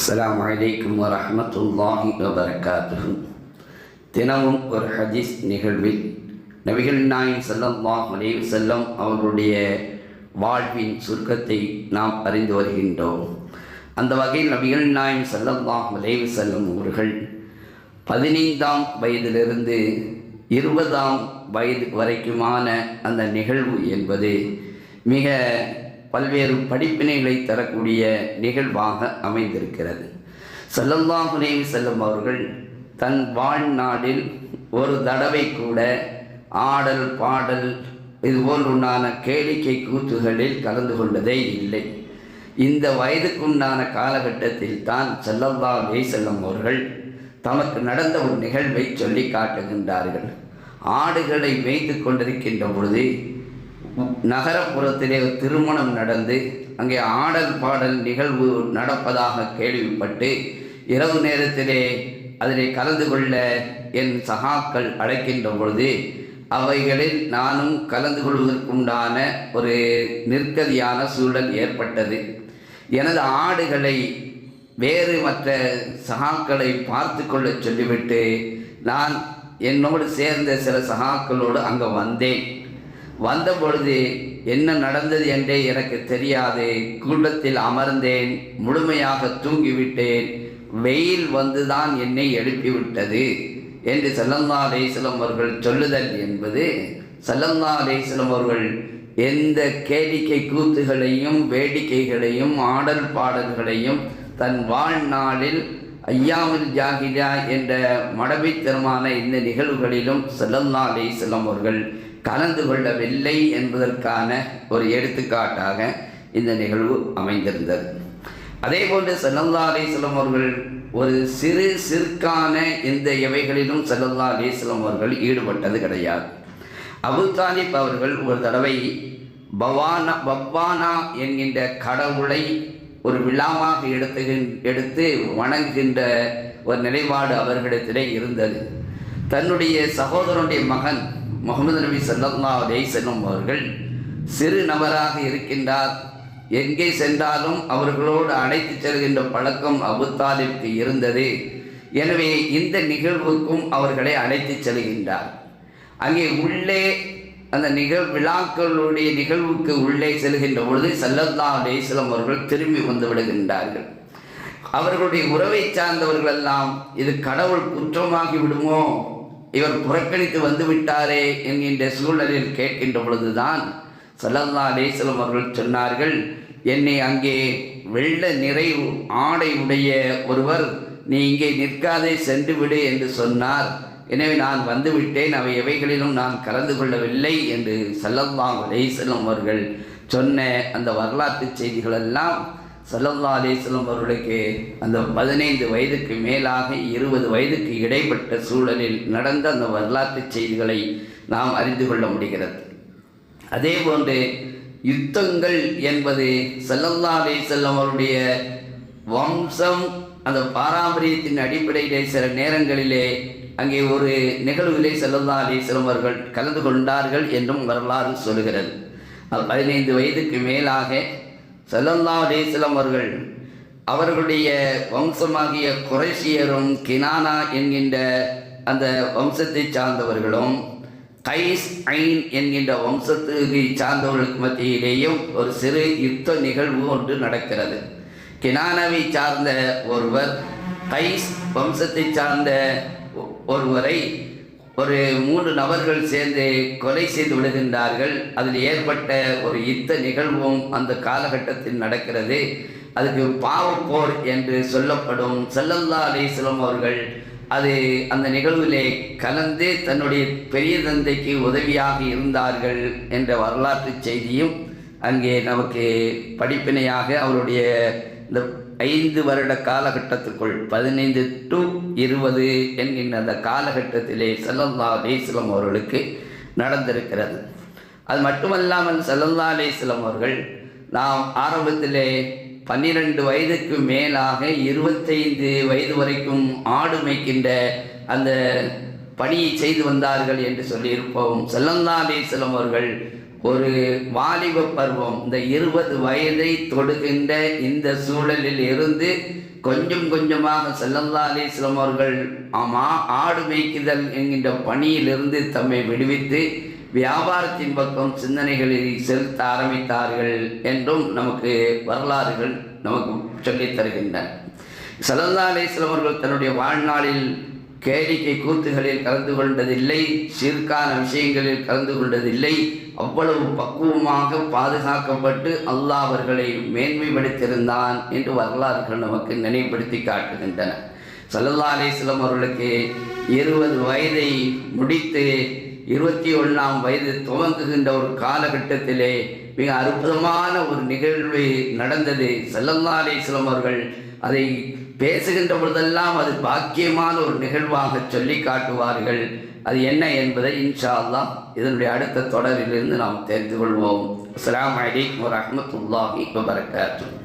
அஸ்லாம் வலைக்கம் வரமத்துல்லாஹி வபரகாத்துஹு. தினமும் ஒரு ஹதீஸ் நிகழ்வில் நபிகள் நாயின் செல்லம்மா அலைஹி செல்லம் அவர்களுடைய வாழ்வின் சுருக்கத்தை நாம் அறிந்து வருகின்றோம். அந்த வகையில் நபிகள் நாயின் செல்லம்மா அலைஹி செல்லம் அவர்கள் பதினைந்தாம் வயதிலிருந்து இருபதாம் வயது வரைக்குமான அந்த நிகழ்வு என்பது மிக பல்வேறு படிப்பினைகளை தரக்கூடிய நிகழ்வாக அமைந்திருக்கிறது. ஸல்லல்லாஹு செல்லும் அவர்கள் தன் வாழ்நாளில் ஒரு தடவை கூட ஆடல் பாடல் இது போன்றுண்டான கேளிக்கை கூத்துகளில் கலந்து கொண்டதே இல்லை. இந்த வயதுக்குண்டான காலகட்டத்தில் தான் செல்லல்லா செல்லும் அவர்கள் தமக்கு நடந்த ஒரு நிகழ்வை சொல்லி காட்டுகின்றார்கள். ஆடுகளை மேய்த்து கொண்டிருக்கின்ற பொழுது நகரப்புறத்திலே ஒரு திருமணம் நடந்து அங்கே ஆடல் பாடல் நிகழ்வு நடப்பதாக கேள்விப்பட்டு இரவு நேரத்திலே அதிலே கலந்து கொள்ள என் சகாக்கள் அழைக்கின்ற பொழுது அவைகளில் நானும் கலந்து கொள்வதற்குண்டான ஒரு நிற்கதியான சூழல் ஏற்பட்டது. எனது ஆடுகளை வேறு மற்ற சகாக்களை பார்த்து கொள்ள சொல்லிவிட்டு நான் என்னோடு சேர்ந்த சில சகாக்களோடு அங்கே வந்தேன். வந்த பொழுது என்ன நடந்தது என்றே எனக்கு தெரியாது. கூட்டத்தில் அமர்ந்தேன் முழுமையாக தூங்கிவிட்டேன். வெயில் வந்துதான் என்னை எழுப்பிவிட்டது என்று சல்லல்லா அலேஸ்லம் அவர்கள் சொல்லுதல் என்பது சல்லல்லா அலேஸ்லம் அவர்கள் எந்த கேளிக்கை கூத்துகளையும் வேடிக்கைகளையும் ஆடல் பாடல்களையும் தன் வாழ்நாளில் ஐயாவது ஜாகிரா என்ற மடமைத்தனமான இந்த நிகழ்வுகளிலும் சல்லல்லா அலேஸ்லம் அவர்கள் கலந்து கொள்ளவில்லை என்பதற்கான ஒரு எடுத்துக்காட்டாக இந்த நிகழ்வு அமைந்திருந்தது. அதே போன்று சல்லல்லா அலிஸ்லம் அவர்கள் ஒரு சிறு சிறுக்கான இந்த எவைகளிலும் சல்லல்லா அலிஸ்லம் அவர்கள் ஈடுபட்டது கிடையாது. அபு தாலிப் அவர்கள் ஒரு தடவை பவானா பவானா என்கின்ற கடவுளை ஒரு விழாவாக எடுத்து எடுத்து வணங்குகின்ற ஒரு நிலைப்பாடு அவர்களிடத்திலே இருந்தது. தன்னுடைய சகோதரனுடைய மகன் முகமது நபி சல்லா அலே செல்லும் அவர்கள் சிறு நபராக இருக்கின்றார். எங்கே சென்றாலும் அவர்களோடு அழைத்து செல்கின்ற பழக்கம் அபுத்தாலிற்கு இருந்தது. எனவே இந்த நிகழ்வுக்கும் அவர்களை அழைத்து செல்கின்றார். அங்கே உள்ளே அந்த நிகழ் விழாக்களுடைய நிகழ்வுக்கு உள்ளே செல்கின்ற பொழுது சல்லல்லா அலேஸ்லம் அவர்கள் திரும்பி வந்து விடுகின்றார்கள். அவர்களுடைய உறவை சார்ந்தவர்கள் எல்லாம் இது கடவுள் குற்றமாகி விடுமோ? இவர் புறக்கணித்து வந்து விட்டாரே என்கின்ற சூழலில் கேட்கின்ற பொழுதுதான் சல்லல்லா அலேஸ்லம் அவர்கள் சொன்னார்கள் என்னை அங்கே வெள்ள நிறை ஆடை உடைய ஒருவர் நீ இங்கே நிற்காதே சென்று விடு என்று சொன்னார். எனவே நான் வந்துவிட்டேன் அவை எவைகளிலும் நான் கலந்து கொள்ளவில்லை என்று சல்லல்லா அலேஸ்லம் அவர்கள் சொன்ன அந்த வரலாற்று செய்திகளெல்லாம் சல்லல்லா அலேஸ்லம் அவர்களுக்கு அந்த பதினைந்து வயதுக்கு மேலாக இருபது வயதுக்கு இடைப்பட்ட சூழலில் நடந்த அந்த வரலாற்று செய்திகளை நாம் அறிந்து கொள்ள முடிகிறது. அதே போன்று யுத்தங்கள் என்பது சல்லல்லா அலேசல்லம் அவருடைய வம்சம் அந்த பாரம்பரியத்தின் அடிப்படையிலே சில நேரங்களிலே அங்கே ஒரு நிகழ்விலே செல்லல்லா அலிஸ்லம் அவர்கள் கலந்து கொண்டார்கள் என்றும் வரலாறு சொல்கிறது பதினைந்து வயதுக்கு மேலாக செல்லல்லா அலிஸ்லம் அவர்கள் அவர்களுடைய வம்சமாகிய குறைசியரும் கினானா என்கின்ற அந்த வம்சத்தை சார்ந்தவர்களும் கைஸ் ஐன் என்கின்ற வம்சத்துக்கு சார்ந்தவர்களுக்கு மத்தியிலேயும் ஒரு சிறு யுத்த நிகழ்வு ஒன்று நடக்கிறது. கினானவை சார்ந்த ஒருவர் கைஸ் வம்சத்தை சார்ந்த ஒருவரை ஒரு மூன்று நபர்கள் சேர்ந்து கொலை செய்து விடுகின்றார்கள். அதில் ஏற்பட்ட ஒரு யுத்த நிகழ்வும் அந்த காலகட்டத்தில் நடக்கிறது. அதுக்கு பாவப்போர் என்று சொல்லப்படும் செல்லல்லா அலிஸ்லம் அவர்கள் அது அந்த நிகழ்விலே கலந்து தன்னுடைய பெரிய தந்தைக்கு உதவியாக இருந்தார்கள் என்ற வரலாற்று செய்தியும் அங்கே நமக்கு படிப்பினையாக அவருடைய இந்த ஐந்து வருட காலகட்டத்திற்குள் பதினைந்து டு இருபது என்கின்ற அந்த காலகட்டத்திலே செல்லல்லா அலேஸ்லம் அவர்களுக்கு நடந்திருக்கிறது. அது மட்டுமல்லாமல் செல்லல்லா அலேஸ்லம் அவர்கள் நாம் ஆரம்பத்திலே பன்னிரண்டு வயதுக்கு மேலாக இருபத்தைந்து வயது வரைக்கும் ஆடு மேய்க்கின்ற அந்த பணியை செய்து வந்தார்கள் என்று சொல்லியிருப்போம். செல்லல்லா அவர்கள் ஒரு வாலிப பருவம் இந்த இருபது வயதை தொடுகின்ற இந்த சூழலில் இருந்து கொஞ்சம் கொஞ்சமாக செல்லல்லா அலிஸ்லாம் அவர்கள் ஆமா ஆடு மேய்க்குதல் என்கின்ற பணியிலிருந்து தம்மை விடுவித்து வியாபாரத்தின் பக்கம் சிந்தனைகளை செலுத்த ஆரம்பித்தார்கள் என்றும் நமக்கு வரலாறுகள் நமக்கு சொல்லித் தருகின்றன. சல்லல்லா அலிஸ்லாம் அவர்கள் தன்னுடைய வாழ்நாளில் கேளிக்கை கூத்துகளில் கலந்து கொண்டதில்லை சீர்கான விஷயங்களில் கலந்து கொண்டதில்லை. அவ்வளவு பக்குவமாக பாதுகாக்கப்பட்டு அல்லாஹ் அவர்களை மேன்மைப்படுத்தியிருந்தான் என்று வரலாறுகள் நமக்கு நினைவுபடுத்தி காட்டுகின்றன. சல்லல்லா அலிஸ்லம் அவர்களுக்கு இருபது வயதை முடித்து இருபத்தி ஒன்றாம் வயது துவங்குகின்ற ஒரு காலகட்டத்திலே மிக அற்புதமான ஒரு நிகழ்வு நடந்தது. சல்லல்லா அலிஸ்லம் அவர்கள் அதை பேசுகின்ற பொழுதெல்லாம் அது பாக்கியமான ஒரு நிகழ்வாக சொல்லி காட்டுவார்கள். அது என்ன என்பதை இன்ஷா அல்லா இதனுடைய அடுத்த தொடரிலிருந்து நாம் தெரிந்து கொள்வோம். அஸ்லாம் அலைக்கும் வரமத்துல்லாஹி வபரகாத்துஹு.